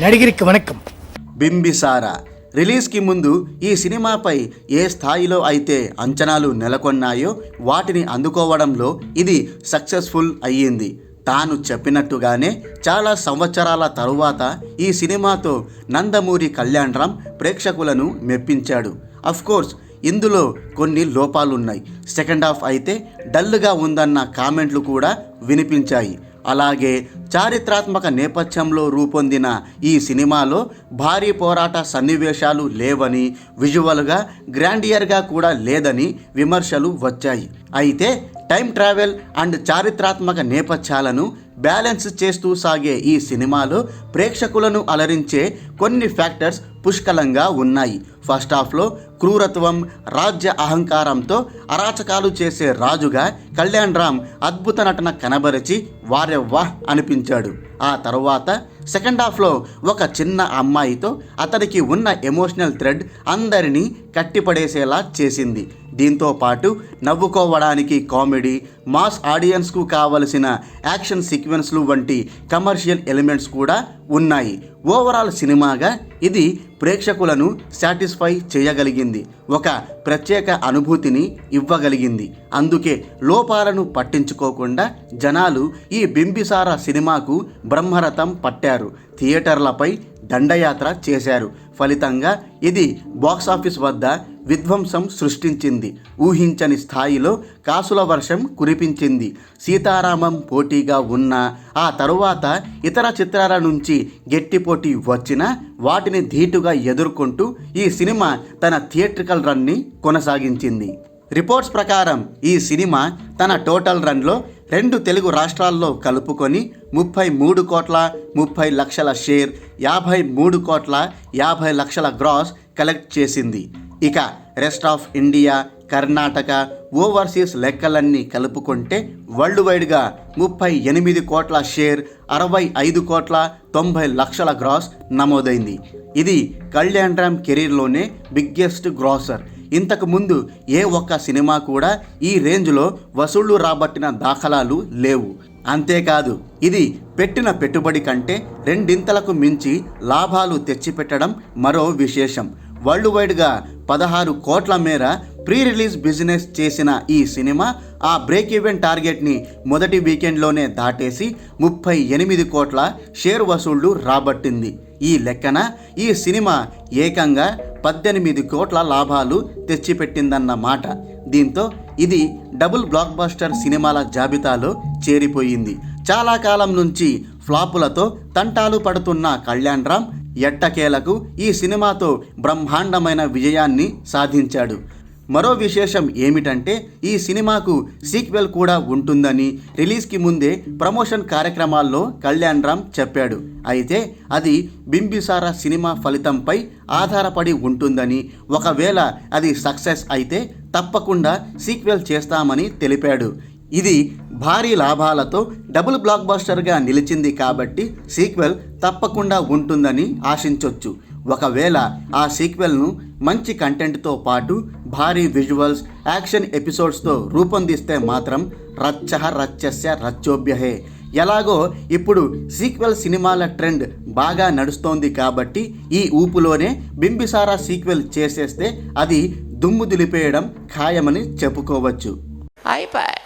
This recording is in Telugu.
నడిగిరికి వణకం. బింబిసారా రిలీజ్కి ముందు ఈ సినిమాపై ఏ స్థాయిలో అయితే అంచనాలు నెలకొన్నాయో వాటిని అందుకోవడంలో ఇది సక్సెస్ఫుల్ అయ్యింది. తాను చెప్పినట్టుగానే చాలా సంవత్సరాల తరువాత ఈ సినిమాతో నందమూరి కళ్యాణరామ్ ప్రేక్షకులను మెప్పించాడు. కోర్స్ ఇందులో కొన్ని లోపాలున్నాయి. సెకండ్ హాఫ్ అయితే డల్గా ఉందన్న కామెంట్లు కూడా వినిపించాయి. అలాగే చారిత్రాత్మక నేపథ్యంలో రూపొందిన ఈ సినిమాలో భారీ పోరాట సన్నివేశాలు లేవని విజువల్గా గ్రాండియర్గా కూడా లేదని విమర్శలు వచ్చాయి. అయితే టైం ట్రావెల్ అండ్ చారిత్రాత్మక నేపథ్యాలను బ్యాలెన్స్ చేస్తూ సాగే ఈ సినిమాలో ప్రేక్షకులను అలరించే కొన్ని ఫ్యాక్టర్స్ పుష్కలంగా ఉన్నాయి. ఫస్ట్ హాఫ్లో క్రూరత్వం రాజ్య అహంకారంతో అరాచకాలు చేసే రాజుగా కళ్యాణ్ రామ్ అద్భుత నటన కనబరిచి వారెవ్వా అనిపించాడు. ఆ తరువాత సెకండ్ హాఫ్లో ఒక చిన్న అమ్మాయితో అతనికి ఉన్న ఎమోషనల్ థ్రెడ్ అందరినీ కట్టిపడేసేలా చేసింది. దీంతో పాటు నవ్వుకోవడానికి కామెడీ మాస్ ఆడియన్స్కు కావలసిన యాక్షన్ సీక్వెన్స్లు వంటి కమర్షియల్ ఎలిమెంట్స్ కూడా ఉన్నాయి. ఓవరాల్ సినిమాగా ఇది ప్రేక్షకులను సాటిస్ఫై చేయగలిగింది. ఒక ప్రత్యేక అనుభూతిని ఇవ్వగలిగింది. అందుకే లోపాలను పట్టించుకోకుండా జనాలు ఈ బింబిసార సినిమాకు బ్రహ్మరథం పట్టారు. థియేటర్లపై దండయాత్ర చేశారు. ఫలితంగా ఇది బాక్సాఫీస్ వద్ద విధ్వంసం సృష్టించింది. ఊహించని స్థాయిలో కాసుల వర్షం కురిపించింది. సీతారామం పోటీగా ఉన్న ఆ తరువాత ఇతర చిత్రాల నుంచి గట్టి పోటీ వచ్చినా వాటిని ధీటుగా ఎదుర్కొంటూ ఈ సినిమా తన థియేట్రికల్ రన్ని కొనసాగించింది. రిపోర్ట్స్ ప్రకారం ఈ సినిమా తన టోటల్ రన్లో రెండు తెలుగు రాష్ట్రాల్లో కలుపుకొని ముప్పై మూడు కోట్ల ముప్పై లక్షల షేర్ యాభై మూడు కోట్ల యాభై లక్షల గ్రాస్ కలెక్ట్ చేసింది. ఇక rest of India Karnataka overseas లెక్కలన్నీ కలుపుకుంటే వరల్డ్ వైడ్గా ముప్పై ఎనిమిది కోట్ల షేర్ అరవై ఐదు కోట్ల తొంభై లక్షల గ్రాస్ నమోదైంది. ఇది కళ్యాణ్ రామ్ కెరీర్లోనే బిగ్గెస్ట్ గ్రాసర్. ఇంతకు ముందు ఏ ఒక్క సినిమా కూడా ఈ రేంజ్లో వసూళ్ళు రాబట్టిన దాఖలాలు లేవు. అంతేకాదు ఇది పెట్టిన పెట్టుబడి కంటే రెండింతలకు మించి లాభాలు తెచ్చిపెట్టడం మరో విశేషం. వరల్డ్ వైడ్గా పదహారు కోట్ల మేర ప్రీ రిలీజ్ బిజినెస్ చేసిన ఈ సినిమా ఆ బ్రేక్ ఈవెన్ టార్గెట్ని మొదటి వీకెండ్లోనే దాటేసి ముప్పై ఎనిమిది కోట్ల షేర్ వసూళ్ళు రాబట్టింది. ఈ లెక్కన ఈ సినిమా ఏకంగా పద్దెనిమిది కోట్ల లాభాలు తెచ్చిపెట్టిందన్న మాట. దీంతో ఇది డబుల్ బ్లాక్ బస్టర్ సినిమాల జాబితాలో చేరిపోయింది. చాలా కాలం నుంచి ఫ్లాపులతో తంటాలు పడుతున్న కళ్యాణ్ రామ్ ఎట్టకేలకు ఈ సినిమాతో బ్రహ్మాండమైన విజయాన్ని సాధించాడు. మరో విశేషం ఏమిటంటే ఈ సినిమాకు సీక్వెల్ కూడా ఉంటుందని రిలీజ్కి ముందే ప్రమోషన్ కార్యక్రమాల్లో కళ్యాణ్ రామ్ చెప్పాడు. అయితే అది బింబిసారా సినిమా ఫలితంపై ఆధారపడి ఉంటుందని ఒకవేళ అది సక్సెస్ అయితే తప్పకుండా సీక్వెల్ చేస్తామని తెలిపాడు. ఇది భారీ లాభాలతో డబుల్ బ్లాక్ బస్టర్గా నిలిచింది కాబట్టి సీక్వెల్ తప్పకుండా ఉంటుందని ఆశించొచ్చు. ఒకవేళ ఆ సీక్వెల్ను మంచి కంటెంట్తో పాటు భారీ విజువల్స్ యాక్షన్ ఎపిసోడ్స్తో రూపొందిస్తే మాత్రం రచ్చ రచ్చస్య రచ్చోభ్యహే. ఎలాగో ఇప్పుడు సీక్వెల్ సినిమాల ట్రెండ్ బాగా నడుస్తోంది కాబట్టి ఈ ఊపులోనే బింబిసారా సీక్వెల్ చేసేస్తే అది దుమ్ము దులిపేయడం ఖాయమని చెప్పుకోవచ్చు. అయిపోయి